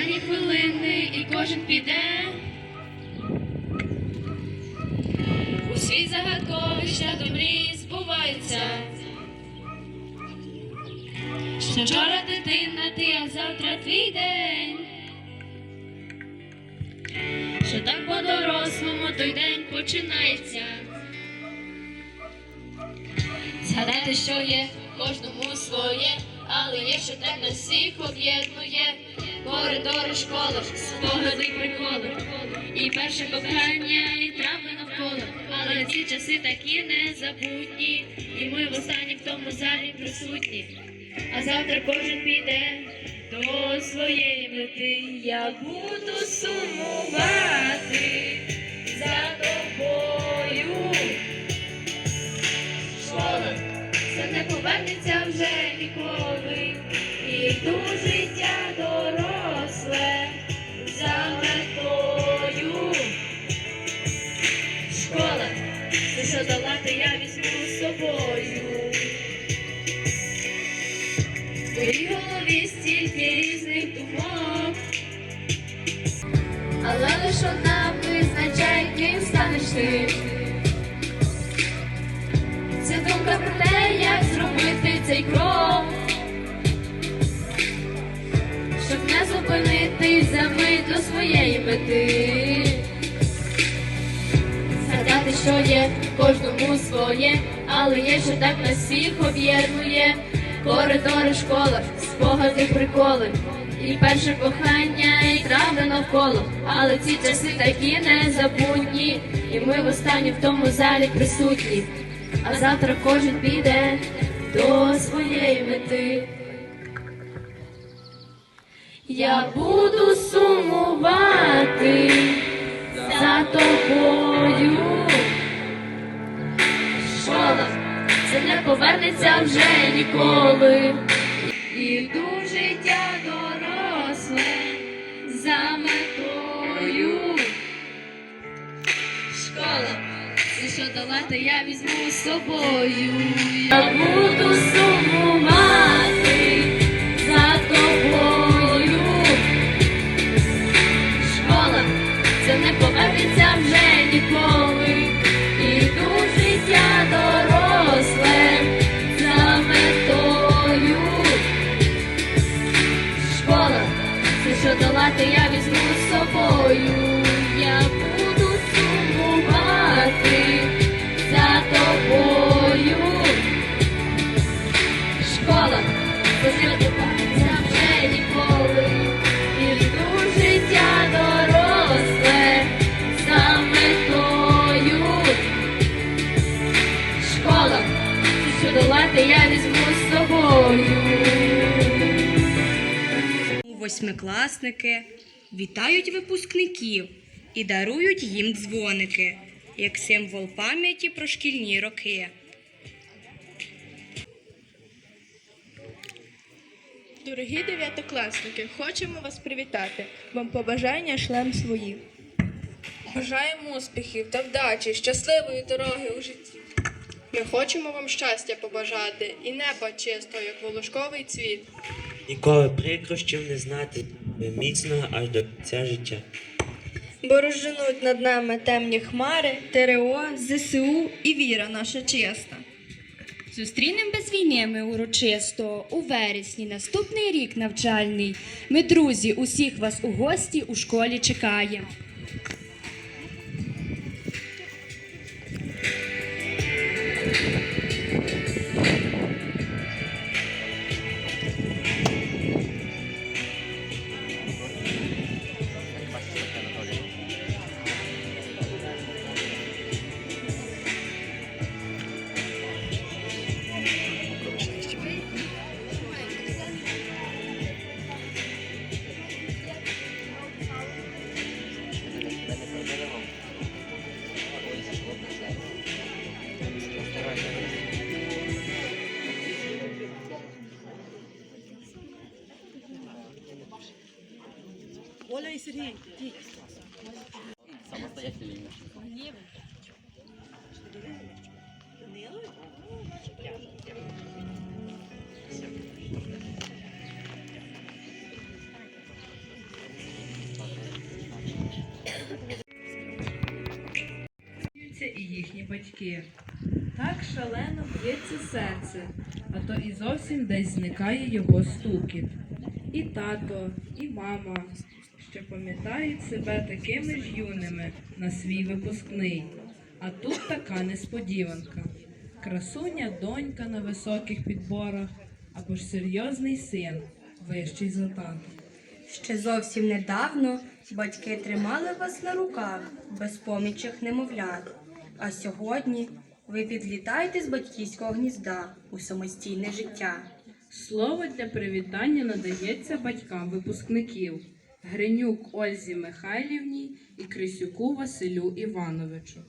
Останні хвилини і кожен піде. У свій загадковища до мрії збуваються. Що вчора дитина, ти, а завтра твій день. Що так по-дорослому той день починається. Згадати, що є кожному своє, але є, що так нас всіх об'єднує. Коридори школи, спогади приколи. І перше кохання, і трави навколо. Але ці часи такі незабутні, і ми в останній в тому залі присутні. А завтра кожен піде до своєї мети. Я буду сумувати за тобою. Школа, це не повернеться вже ніколи. І йду ти. Це думка про те, як зробити цей крок, щоб не зупинитись за мить до своєї мети. Згадати, що є кожному своє, але є, що так нас всіх об'єднує. Коридори школа, спогади, приколи. І перше кохання, і трави навколо. Але ці часи такі незабутні, і ми востаннє в тому залі присутні. А завтра кожен піде до своєї мети. Я буду сумувати за тобою. Школа, це не повернеться вже ніколи. Іду життя доросле що долати я візьму з собою. Я буду сумувати Восьмикласники вітають випускників і дарують їм дзвоники як символ пам'яті про шкільні роки. Дорогі дев'ятокласники, хочемо вас привітати. Вам побажання шлем свої. Бажаємо успіхів та вдачі, щасливої дороги у житті. Ми хочемо вам щастя побажати і неба чистого, як волошковий цвіт. Ніколи прикрощів не знати, міцного аж до кінця життя. Борожинуть над нами темні хмари, ТРО, ЗСУ і віра наша чиста. Зустрінем без війни ми урочисто у вересні, наступний рік навчальний. Ми, друзі, усіх вас у гості у школі чекаємо. І їхні батьки. Так шалено б'ється серце, а то і зовсім десь зникає його стукіт. І тато, і мама ще пам'ятають себе такими ж юними на свій випускний. А тут така несподіванка. Красуня донька на високих підборах або ж серйозний син, вищий за тата. Ще зовсім недавно батьки тримали вас на руках, без помічих немовлят. А сьогодні ви підлітаєте з батьківського гнізда у самостійне життя. Слово для привітання надається батькам випускників Гринюк Ользі Михайлівні і Крисюку Василю Івановичу.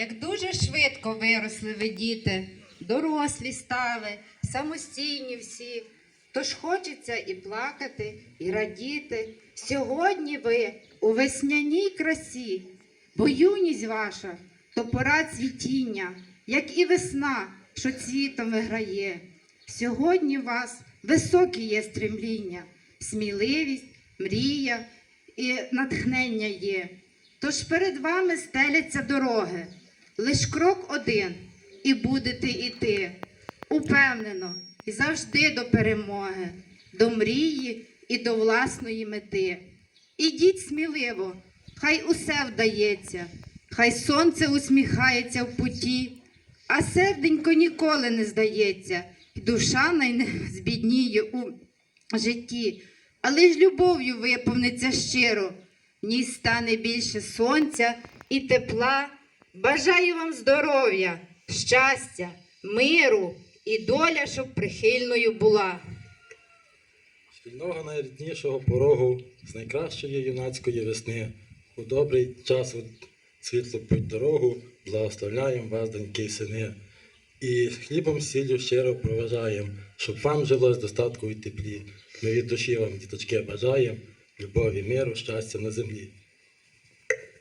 Як дуже швидко виросли ви діти, дорослі стали, самостійні всі. Тож хочеться і плакати, і радіти. Сьогодні ви у весняній красі, бо юність ваша то пора цвітіння, як і весна, що цвітом виграє. Сьогодні у вас високі є стремління, сміливість, мрія і натхнення є. Тож перед вами стеляться дороги. Лиш крок один, і будете іти. Упевнено і завжди до перемоги, до мрії і до власної мети. Ідіть сміливо, хай усе вдається, хай сонце усміхається в путі, а серденько ніколи не здається, і душа най збідніє у житті, але ж любов'ю виповниться щиро, в ній стане більше сонця і тепла. Бажаю вам здоров'я, щастя, миру і доля, щоб прихильною була. Шкільного найріднішого порогу з найкращої юнацької весни. У добрий час у світлу путь дорогу благословляємо вас, доньки й сини. І хлібом сіллю щиро проважаємо, щоб вам жилось достатку і теплі. Ми від душі вам, діточки, бажаємо любові, миру, щастя на землі.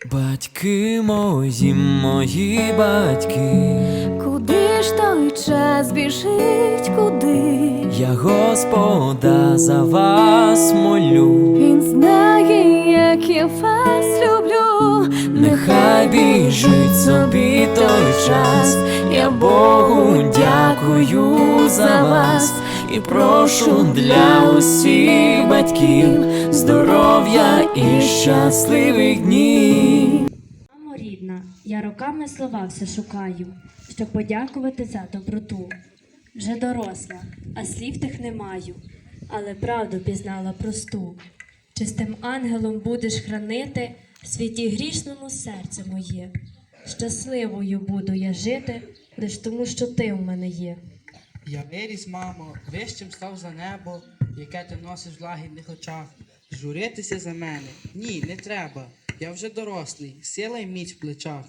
Батьки мої, мої батьки, Куди ж той час біжить, куди? я Господа за вас молю, Він знає, як я вас люблю. нехай біжить собі той час, я Богу дякую за вас і прошу для усіх батьків здоров'я і щасливих днів. Мамо рідна, я роками слова все шукаю, щоб подякувати за доброту. Вже доросла, а слів тих не маю, але правду пізнала просту. Чистим ангелом будеш хранити в світі грішному серце моє. Щасливою буду я жити, лиш тому, що ти у мене є. Я виріс, мамо, вищим став за небо, яке ти носиш в лагідних очах. Журитися за мене? Ні, не треба. Я вже дорослий, сила й міць в плечах.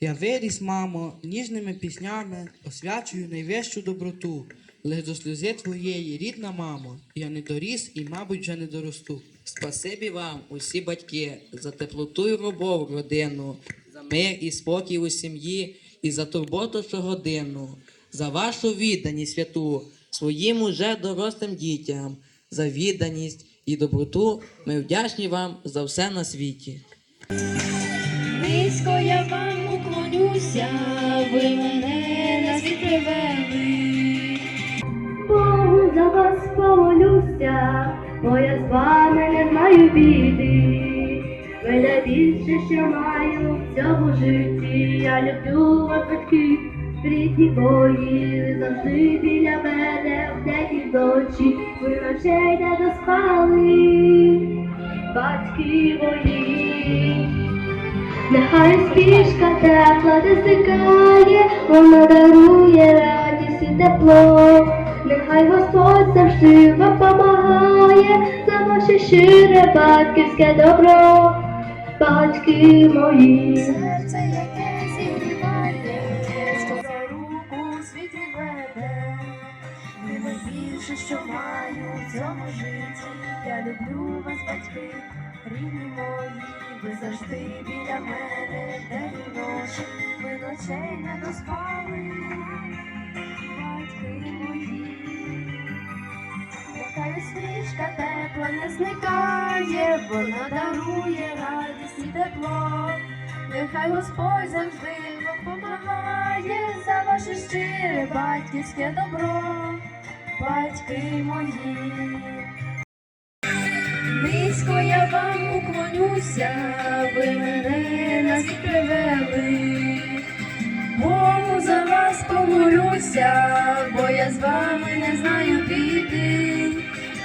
Я виріс, мамо, ніжними піснями освячую найвищу доброту. Лиш до сльози твоєї, рідна мамо, я не доріс і, мабуть, вже не доросту. Спасибі вам, усі батьки, за теплоту й любов родину, за мир і спокій у сім'ї і за турботу щогодинну, за вашу відданість святу своїм уже дорослим дітям, за відданість і доброту ми вдячні вам за все на світі. Низько я вам уклонюся, ви мене на світ привели. Богу за вас помолюся, бо я з вами не знаю біди. Ви найбільше, що маю в цьому житті. Я люблю вас, батьки, рідні ви завжди біля мене в день і вночі. Ви ночей не доспали, батьки мої. Нехай спішка тепла не зникає, вона дарує радість і тепло. Нехай Господь завжди вам помагає за ваше щире батьківське добро, батьки мої. Серце, яке що маю в цьому житті. Я люблю вас, батьки, рідні мої. Ви завжди біля мене, день і ночі. Ви ночей не доспали, батьки мої. Нехай усмішка смішка тепла не зникає, вона дарує радість і тепло. Нехай Господь завжди вам помагає за ваше щире батьківське добро, батьки мої. Низько я вам уклонюся, ви мене на світ привели. Богу за вас помолюся, бо я з вами не знаю біди.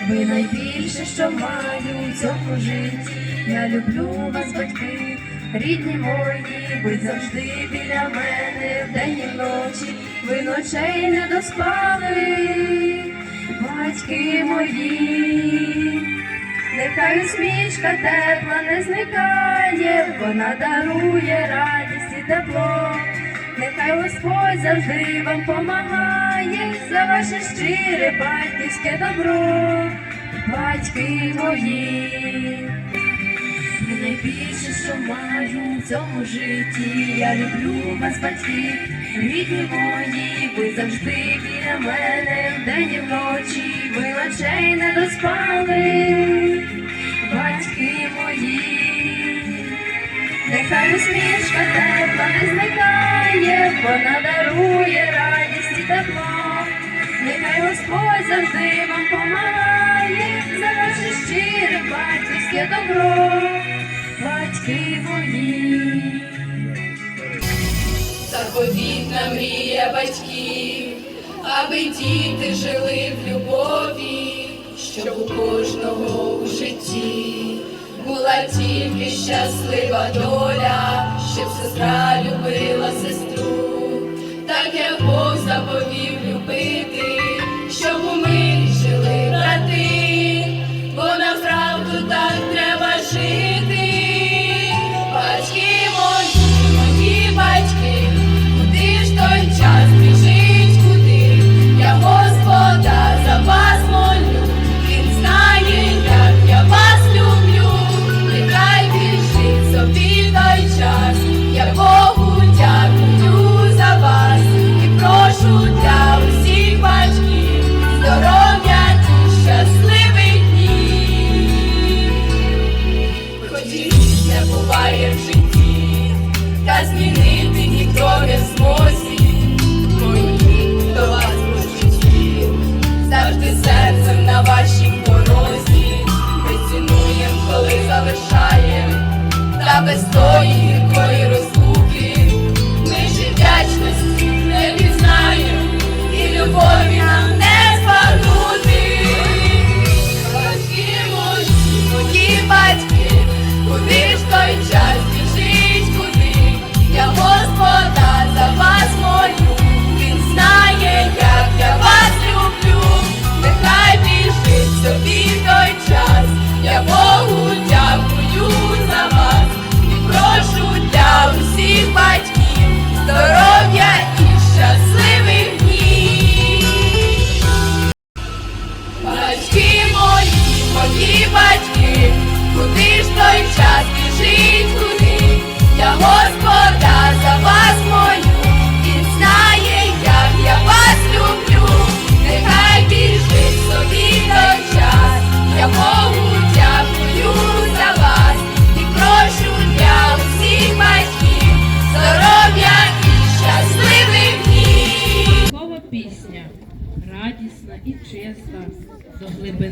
Ви найбільше, що маю в цьому житті. Я люблю вас, батьки, рідні мої, ви завжди біля мене вдень і вночі. Ви ночей не доспали, батьки мої. Нехай усмішка тепла не зникає, вона дарує радість і тепло. Нехай Господь завжди вам помагає за ваше щире батьківське добро, батьки мої. Найбільше, що маю в цьому житті. Я люблю вас, батьки, рідні мої, ви завжди біля мене вдень і вночі, ви ночей не доспали, батьки мої. Нехай усмішка тепла не зникає, вона дарує радість і тепло. Нехай Господь завжди вам помагає за ваше щире батьківське добро, батьки мої. Заповітна мрія батьків, аби діти жили в любові, щоб у кожного у житті була тільки щаслива доля, щоб сестра любила сестру, так як Бог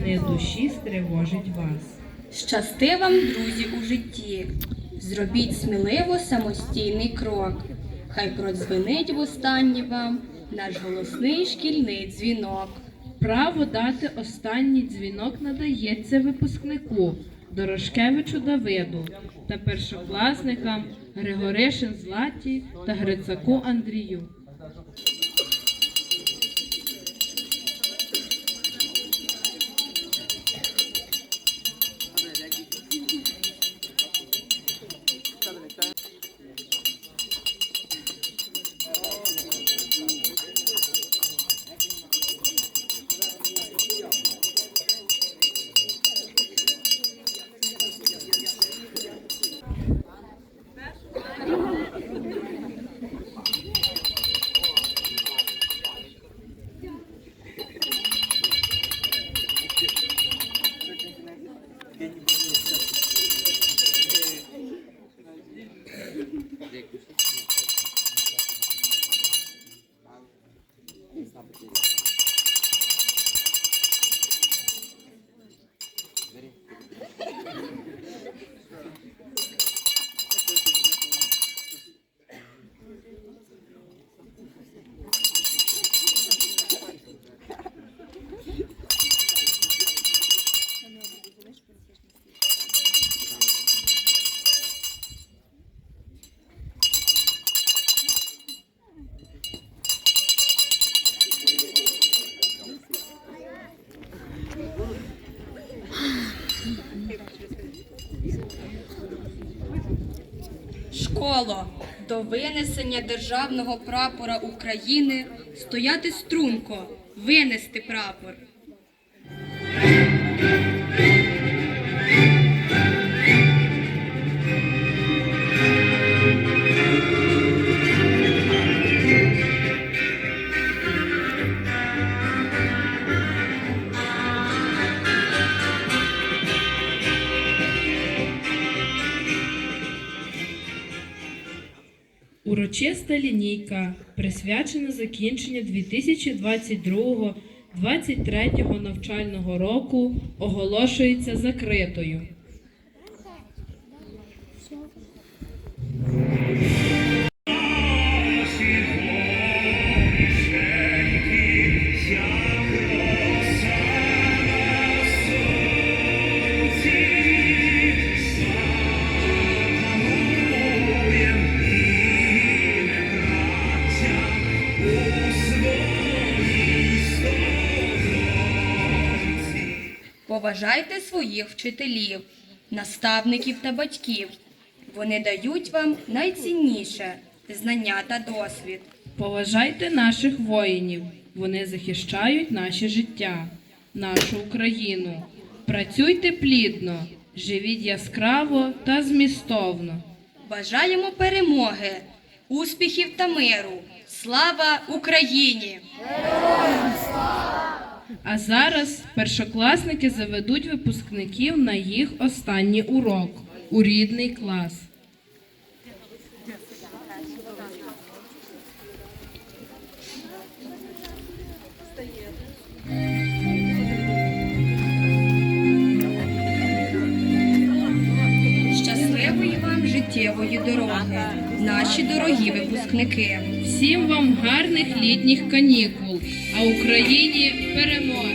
до душі стривожить вас. Щасти вам, друзі, у житті. Зробіть сміливо самостійний крок. Хай продзвенить востаннє вам наш голосний шкільний дзвінок. Право дати останній дзвінок надається випускнику Дорошкевичу Давиду та першокласникам Григоришин Златі та Грицаку Андрію. Винесення державного прапора України стояти струнко, винести прапор. Урочиста лінійка, присвячена закінченню 2022-2023 навчального року, оголошується закритою. Поважайте своїх вчителів, наставників та батьків. Вони дають вам найцінніше знання та досвід. Поважайте наших воїнів. Вони захищають наше життя, нашу Україну. Працюйте плідно, живіть яскраво та змістовно. Бажаємо перемоги, успіхів та миру. Слава Україні! А зараз першокласники заведуть випускників на їх останній урок у рідний клас. Щасливої вам життєвої дороги, наші дорогі випускники. Всім вам гарних літніх канікул, а Україні перемоги!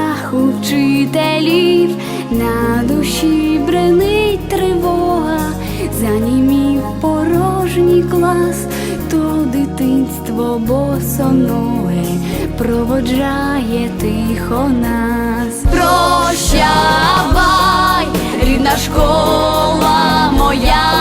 на очах учителів, на душі бренить тривога, занімів порожній клас, то дитинство босоноге проводжає тихо нас. Прощавай, рідна школа моя,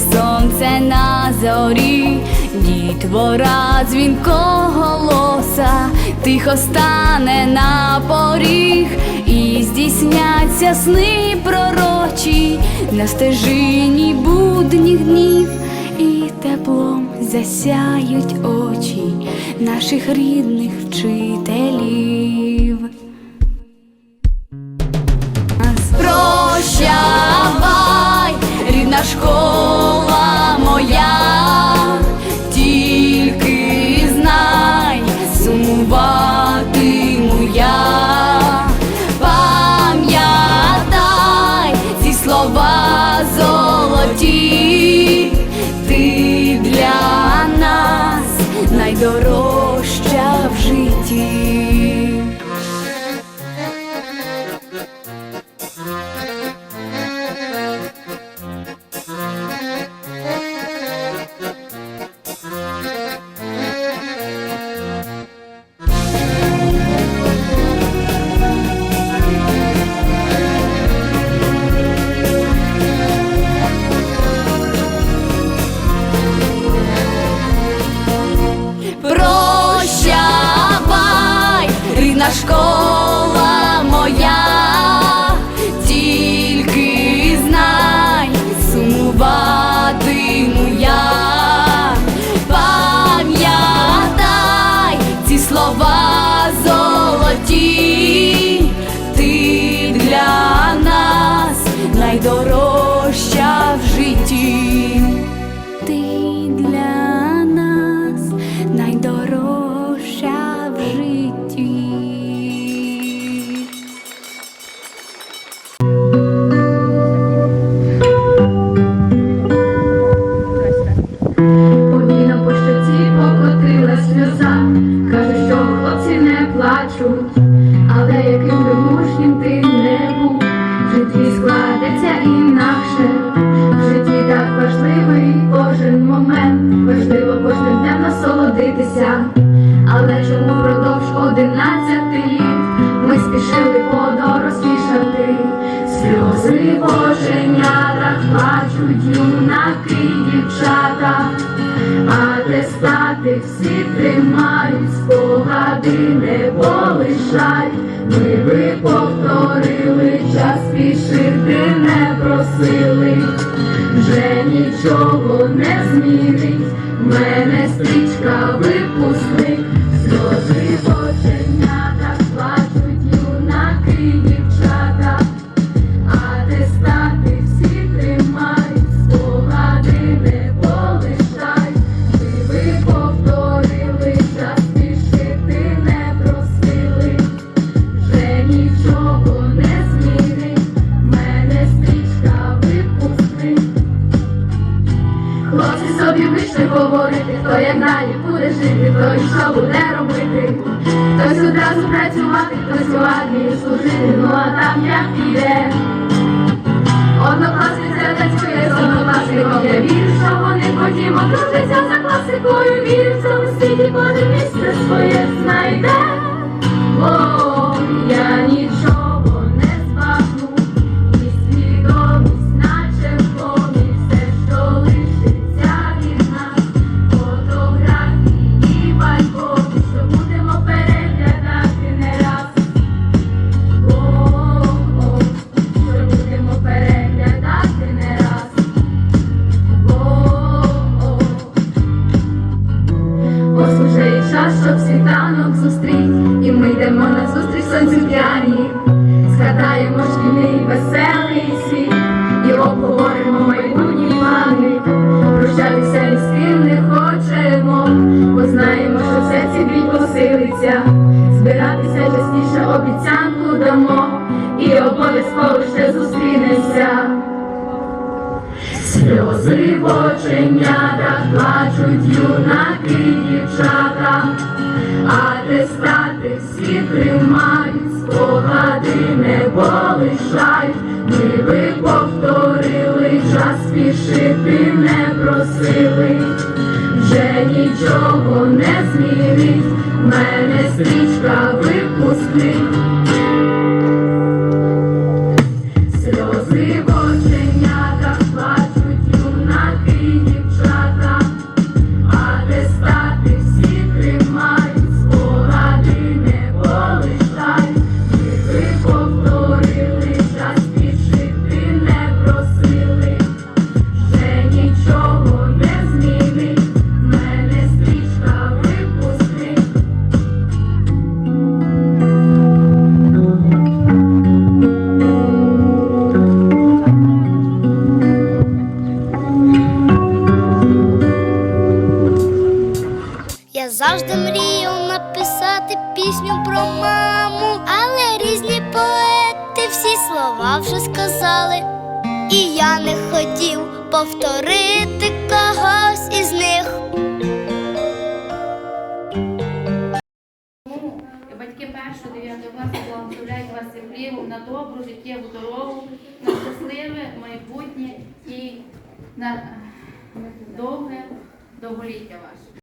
Сонце на зорі, дітвора голоса тихо стане на поріг, і здійсняться сни пророчі на стежині будніх днів, і теплом засяють очі наших рідних вчителів. Прощавай, рідна школа. повторили, час спішити не просили, вже нічого не змінить, мене стрічка випускник, сльози. обіцянку дамо і обов'язково ще зустрінемося. Сльози в оченятах плачуть юнаки і дівчата, атестати всі тримають, спогади не полишають, ми ви повторили, час спішити не просили, вже нічого не змінить мене стрічка випускних.